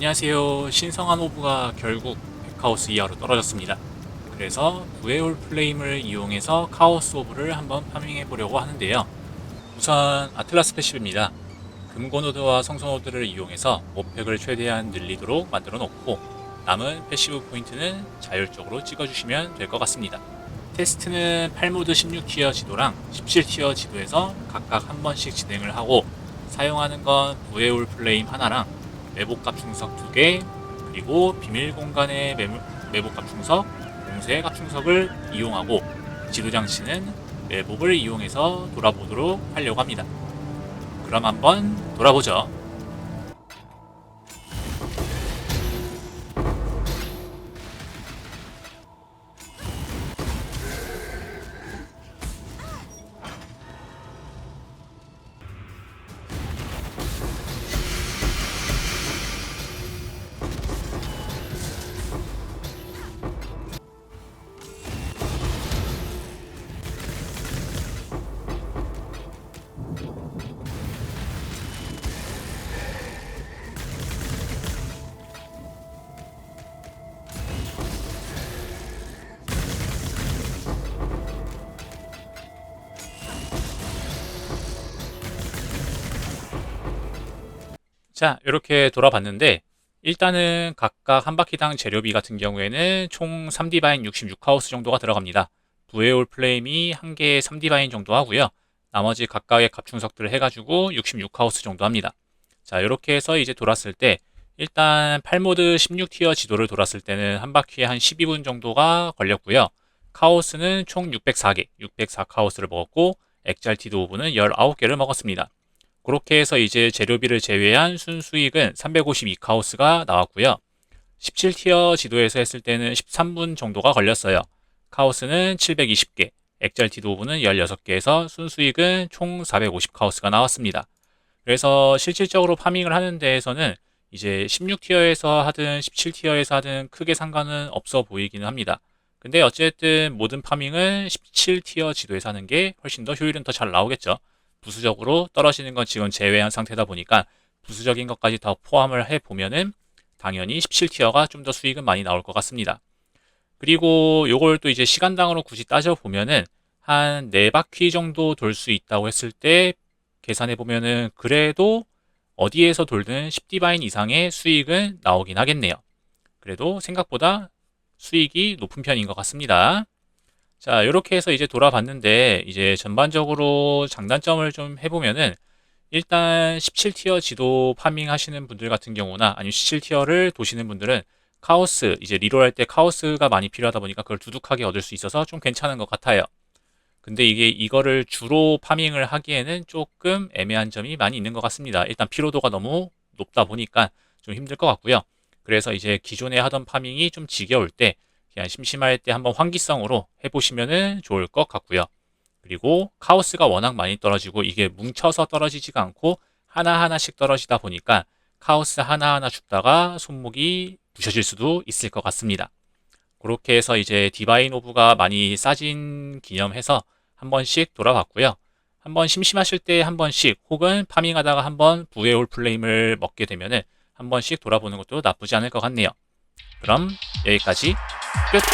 안녕하세요. 신성한 오브가 결국 백하우스 이하로 떨어졌습니다. 그래서 부에올 플레임을 이용해서 카오스 오브를 한번 파밍해 보려고 하는데요. 우선 아틀라스 패시브입니다. 금고노드와 성소노드를 이용해서 모팩을 최대한 늘리도록 만들어 놓고 남은 패시브 포인트는 자율적으로 찍어주시면 될 것 같습니다. 테스트는 8모드 16티어 지도랑 17티어 지도에서 각각 한 번씩 진행을 하고 사용하는 건 부에올 플레임 하나랑 매복갑 충석 2개 그리고 비밀 공간의 매복갑 충석, 공세 갑충석을 이용하고 지도 장치는 매복을 이용해서 돌아보도록 하려고 합니다. 그럼 한번 돌아보죠. 자, 이렇게 돌아봤는데 일단은 각각 한 바퀴당 재료비 같은 경우에는 총 3디바인 66하우스 정도가 들어갑니다. 부에올 플레임이 한 개에 3디바인 정도 하고요. 나머지 각각의 갑충석들을 해가지고 66하우스 정도 합니다. 자, 이렇게 해서 이제 돌았을 때 일단 8모드 16티어 지도를 돌았을 때는 한 바퀴에 한 12분 정도가 걸렸고요. 카오스는 총 604개, 604카오스를 먹었고 엑잘티드 오브는 19개를 먹었습니다. 그렇게 해서 이제 재료비를 제외한 순수익은 352카오스가 나왔고요. 17티어 지도에서 했을 때는 13분 정도가 걸렸어요. 카오스는 720개, 엑잘티드 오브는 16개에서 순수익은 총 450카오스가 나왔습니다. 그래서 실질적으로 파밍을 하는 데에서는 이제 16티어에서 하든 17티어에서 하든 크게 상관은 없어 보이기는 합니다. 근데 어쨌든 모든 파밍은 17티어 지도에서 하는 게 훨씬 더 효율은 더 잘 나오겠죠. 부수적으로 떨어지는 건 지금 제외한 상태다 보니까 부수적인 것까지 다 포함을 해 보면은 당연히 17티어가 좀 더 수익은 많이 나올 것 같습니다. 그리고 요걸 또 이제 시간당으로 굳이 따져 보면은 한 4바퀴 정도 돌 수 있다고 했을 때 계산해 보면은 그래도 어디에서 돌든 10디바인 이상의 수익은 나오긴 하겠네요. 그래도 생각보다 수익이 높은 편인 것 같습니다. 자, 이렇게 해서 이제 돌아봤는데, 이제 전반적으로 장단점을 좀 해보면은, 일단 17티어 지도 파밍 하시는 분들 같은 경우나, 아니면 17티어를 도시는 분들은 카오스, 이제 리롤할 때 카오스가 많이 필요하다 보니까 그걸 두둑하게 얻을 수 있어서 좀 괜찮은 것 같아요. 근데 이게 이거를 주로 파밍을 하기에는 조금 애매한 점이 많이 있는 것 같습니다. 일단 피로도가 너무 높다 보니까 좀 힘들 것 같고요. 그래서 이제 기존에 하던 파밍이 좀 지겨울 때, 그냥 심심할 때 한번 환기성으로 해보시면은 좋을 것 같고요. 그리고 카오스가 워낙 많이 떨어지고 이게 뭉쳐서 떨어지지가 않고 하나하나씩 떨어지다 보니까 카오스 하나하나 죽다가 손목이 부셔질 수도 있을 것 같습니다. 그렇게 해서 이제 디바인 오브가 많이 싸진 기념해서 한 번씩 돌아봤고요. 한 번 심심하실 때 한 번씩 혹은 파밍하다가 한 번 부에올 플레임을 먹게 되면은 한 번씩 돌아보는 것도 나쁘지 않을 것 같네요. 그럼 여기까지 Göt.